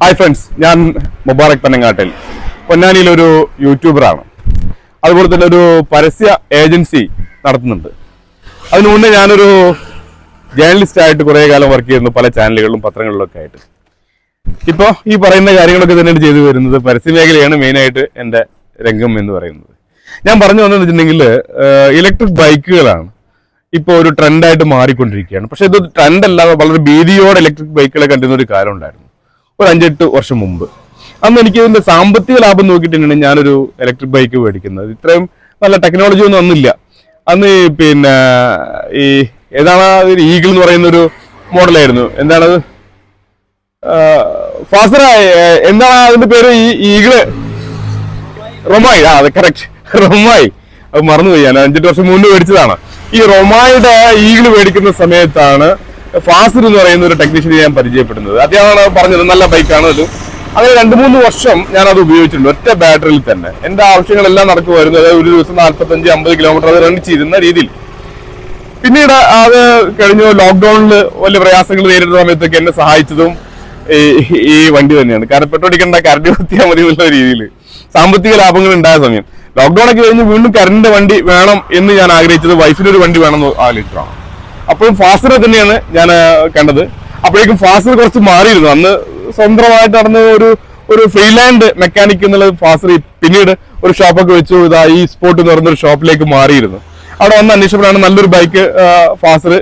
Hi friends ഞാൻ മുബാറക് പനങ്ങാട്ടിൽ പൊന്നാനിയിൽ ഒരു യൂട്യൂബറാണ്. അതുപോലെ തന്നെ ഒരു പരസ്യ ഏജൻസി നടത്തുന്നുണ്ട്. അതിനു മുന്നേ ഞാനൊരു ജേർണലിസ്റ്റ് ആയിട്ട് കുറേ കാലം വർക്ക് ചെയ്യുന്നു പല ചാനലുകളിലും പത്രങ്ങളിലൊക്കെ ആയിട്ട്. ഇപ്പോൾ ഈ പറയുന്ന കാര്യങ്ങളൊക്കെ തന്നെയാണ് ചെയ്തു വരുന്നത്. പരസ്യ മേഖലയാണ് മെയിനായിട്ട് എന്റെ രംഗം എന്ന് പറയുന്നത്. ഞാൻ പറഞ്ഞു വന്നതെന്ന് വെച്ചിട്ടുണ്ടെങ്കിൽ ഇലക്ട്രിക് ബൈക്കുകളാണ് ഇപ്പോൾ ഒരു ട്രെൻഡായിട്ട് മാറിക്കൊണ്ടിരിക്കുകയാണ്. പക്ഷേ ഇത് ട്രെൻഡ് അല്ലാതെ വളരെ ഭീതിയോടെ ഇലക്ട്രിക് ബൈക്കുകളെ കണ്ടിരുന്ന ഒരു കാലം ഉണ്ടായിരുന്നു. ഒരു അഞ്ചെട്ട് വർഷം മുമ്പ്. അന്ന് എനിക്ക് ഇതിന്റെ സാമ്പത്തിക ലാഭം നോക്കിയിട്ടാണ് ഞാനൊരു ഇലക്ട്രിക് ബൈക്ക് മേടിക്കുന്നത്. ഇത്രയും നല്ല ടെക്നോളജി ഒന്നും അന്നില്ല. അന്ന് പിന്നെ ഈ ഏതാണ് ഈഗിൾ എന്ന് പറയുന്ന ഒരു മോഡലായിരുന്നു. എന്താണത്? ഫാസറ എന്താണ് അതിന്റെ പേര്? ഈ ഈഗിൾ റൊമായി. ആ അത് കറക്റ്റ് റൊമായി. അത് മറന്നുപോയി. ഞാൻ അഞ്ചെട്ട് വർഷം മുന്നേ മേടിച്ചതാണ്. ഈ റൊമായുടെ ഈഗിൾ മേടിക്കുന്ന സമയത്താണ് ഫാസിർ എന്ന് പറയുന്ന ഒരു ടെക്നീഷ്യനെ ഞാൻ പരിചയപ്പെടുന്നത്. അദ്ദേഹമാണ് പറഞ്ഞത് നല്ല ബൈക്കാണ് അത്. അങ്ങനെ രണ്ട് മൂന്ന് വർഷം ഞാൻ അത് ഉപയോഗിച്ചിട്ടുണ്ട് ഒറ്റ ബാറ്ററിയിൽ തന്നെ. എന്റെ ആവശ്യങ്ങളെല്ലാം നടക്കുമായിരുന്നു അതായത് ഒരു ദിവസം നാല്പത്തഞ്ച് അമ്പത് കിലോമീറ്റർ അത് ചെയ്തിരുന്ന രീതിയിൽ. പിന്നീട് അത് കഴിഞ്ഞ ലോക്ക്ഡൌണിൽ വലിയ പ്രയാസങ്ങൾ നേരിടുന്ന സമയത്തൊക്കെ എന്നെ സഹായിച്ചതും ഈ വണ്ടി തന്നെയാണ്. കാരണം പെട്രോൾ അടിക്കേണ്ട കരണ്ട് കുത്തിയാൽ മതി എന്നുള്ള രീതിയിൽ. സാമ്പത്തിക ലാഭങ്ങൾ ഉണ്ടായ സമയം. ലോക്ക്ഡൌൺ ഒക്കെ കഴിഞ്ഞ് വീണ്ടും കരണ്ട് വണ്ടി വേണം എന്ന് ഞാൻ ആഗ്രഹിച്ചത്. വൈഫിനൊരു വണ്ടി വേണം എന്ന് ആലോചിച്ചതാണ്. അപ്പോഴും ഫാസ്റ്റർ തന്നെയാണ് ഞാൻ കണ്ടത്. അപ്പോഴേക്കും ഫാസ്റ്റർ കുറച്ച് മാറിയിരുന്നു. അന്ന് സ്വന്തമായിട്ട് നടന്ന ഒരു ഒരു ഫ്രീലാൻഡ് മെക്കാനിക് എന്നുള്ള ഫാസ്റ്റർ പിന്നീട് ഒരു ഷോപ്പൊക്കെ വെച്ചു. ഇതാ ഈ സ്പോട്ട് എന്ന് ഒരു ഷോപ്പിലേക്ക് മാറിയിരുന്നു. അവിടെ വന്ന് അന്വേഷിച്ചപ്പോഴാണ് നല്ലൊരു ബൈക്ക് ഫാസ്റ്റർ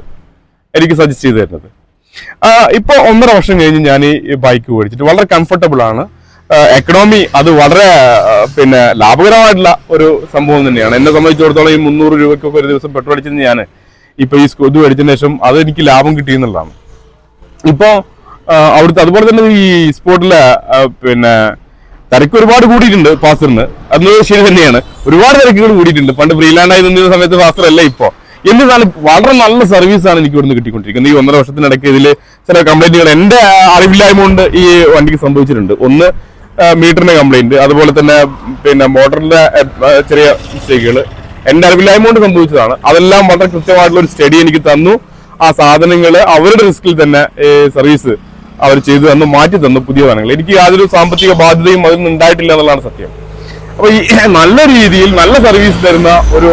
എനിക്ക് സജസ്റ്റ് ചെയ്തു തരുന്നത്. ഇപ്പോൾ ഇപ്പൊ ഒന്നര വർഷം കഴിഞ്ഞ് ഞാൻ ഈ ബൈക്ക് മേടിച്ചിട്ട് വളരെ കംഫർട്ടബിൾ ആണ്. എക്കണോമി അത് വളരെ പിന്നെ ലാഭകരമായിട്ടുള്ള ഒരു സംഭവം തന്നെയാണ്. എന്നെ സംബന്ധിച്ചിടത്തോളം ഈ മുന്നൂറ് രൂപയ്ക്കൊക്കെ ഒരു ദിവസം പെട്രോൾ അടിച്ചത് ഞാൻ ഇപ്പൊ ഈ ഇത് മേടിച്ചതിന് ശേഷം അത് എനിക്ക് ലാഭം കിട്ടിയെന്നുള്ളതാണ് ഇപ്പൊ അവിടുത്തെ അതുപോലെ തന്നെ ഈ സ്പോട്ടിലെ പിന്നെ തിരക്ക് ഒരുപാട് കൂടിയിട്ടുണ്ട് ഫാസ്റ്ററിന് അന്ന് ശരി തന്നെയാണ്. ഒരുപാട് തിരക്കുകൾ കൂടിയിട്ടുണ്ട്. പണ്ട് ഫ്രീലാൻഡായി നിന്നിരുന്ന സമയത്ത് ഫാസ്റ്റർ അല്ല ഇപ്പോ. എന്നിരുന്നാലും വളരെ നല്ല സർവീസാണ് എനിക്ക് ഇവിടുന്ന് കിട്ടിക്കൊണ്ടിരിക്കുന്നത്. ഈ ഒന്നര വർഷത്തിനിടയ്ക്ക് ഇതിൽ ചില കംപ്ലൈന്റുകൾ എന്റെ അറിവില്ലായ്മ കൊണ്ട് ഈ വണ്ടിക്ക് സംഭവിച്ചിട്ടുണ്ട്. ഒന്ന് മീറ്ററിന്റെ കംപ്ലൈന്റ് അതുപോലെ തന്നെ പിന്നെ മോട്ടറിന്റെ ചെറിയ മിസ്റ്റേക്കുകൾ എന്റെ അറിവില്ലായ്മ കൊണ്ട് സംഭവിച്ചതാണ്. അതെല്ലാം വളരെ കൃത്യമായിട്ടുള്ള ഒരു സ്റ്റഡി എനിക്ക് തന്നു. ആ സാധനങ്ങൾ അവരുടെ റിസ്കിൽ തന്നെ സർവീസ് അവർ ചെയ്തു തന്നു മാറ്റി തന്നു പുതിയ സാധനങ്ങൾ. എനിക്ക് യാതൊരു സാമ്പത്തിക ബാധ്യതയും അതിൽ ഉണ്ടായിട്ടില്ല എന്നുള്ളതാണ് സത്യം. അപ്പൊ ഈ നല്ല രീതിയിൽ നല്ല സർവീസ് തരുന്ന ഒരു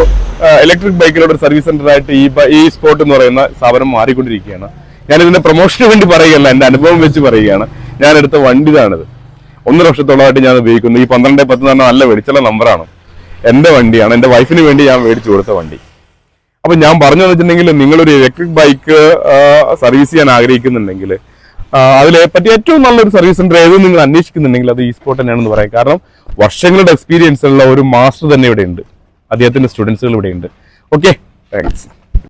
ഇലക്ട്രിക് ബൈക്കിലൂടെ ഒരു സർവീസ് സെന്റർ ആയിട്ട് ഈ ഈ സ്പോട്ട് എന്ന് പറയുന്ന സ്ഥാപനം മാറിക്കൊണ്ടിരിക്കുകയാണ്. ഞാൻ ഇതിന്റെ പ്രൊമോഷന് വേണ്ടി പറയുകയല്ല എന്റെ അനുഭവം വെച്ച് പറയുകയാണ്. ഞാൻ എടുത്ത വണ്ടി ഇതാണിത് ഒന്നര വർഷത്തോളമായിട്ട് ഞാൻ ഉപയോഗിക്കുന്നു. ഈ പന്ത്രണ്ട് പത്ത് തന്നെ നല്ല വെടിച്ചുള്ള നമ്പറാണ് എന്റെ വണ്ടിയാണ് എന്റെ വൈഫിന് വേണ്ടി ഞാൻ മേടിച്ചു കൊടുത്ത വണ്ടി. അപ്പൊ ഞാൻ പറഞ്ഞു വെച്ചിട്ടുണ്ടെങ്കിൽ നിങ്ങളൊരു ഇലക്ട്രിക് ബൈക്ക് സർവീസ് ചെയ്യാൻ ആഗ്രഹിക്കുന്നുണ്ടെങ്കിൽ അതിലെ പറ്റി ഏറ്റവും നല്ലൊരു സർവീസ് സെന്റർ ഏത് നിങ്ങൾ അന്വേഷിക്കുന്നുണ്ടെങ്കിൽ അത് ഈ സ്പോട്ട് തന്നെയാണെന്ന് പറയാം. കാരണം വർഷങ്ങളുടെ എക്സ്പീരിയൻസ് ഉള്ള ഒരു മാസ്റ്റർ തന്നെ ഇവിടെ ഉണ്ട് അദ്ദേഹത്തിന്റെ സ്റ്റുഡൻസുകൾ ഇവിടെ ഉണ്ട് ഓക്കെ താങ്ക്സ്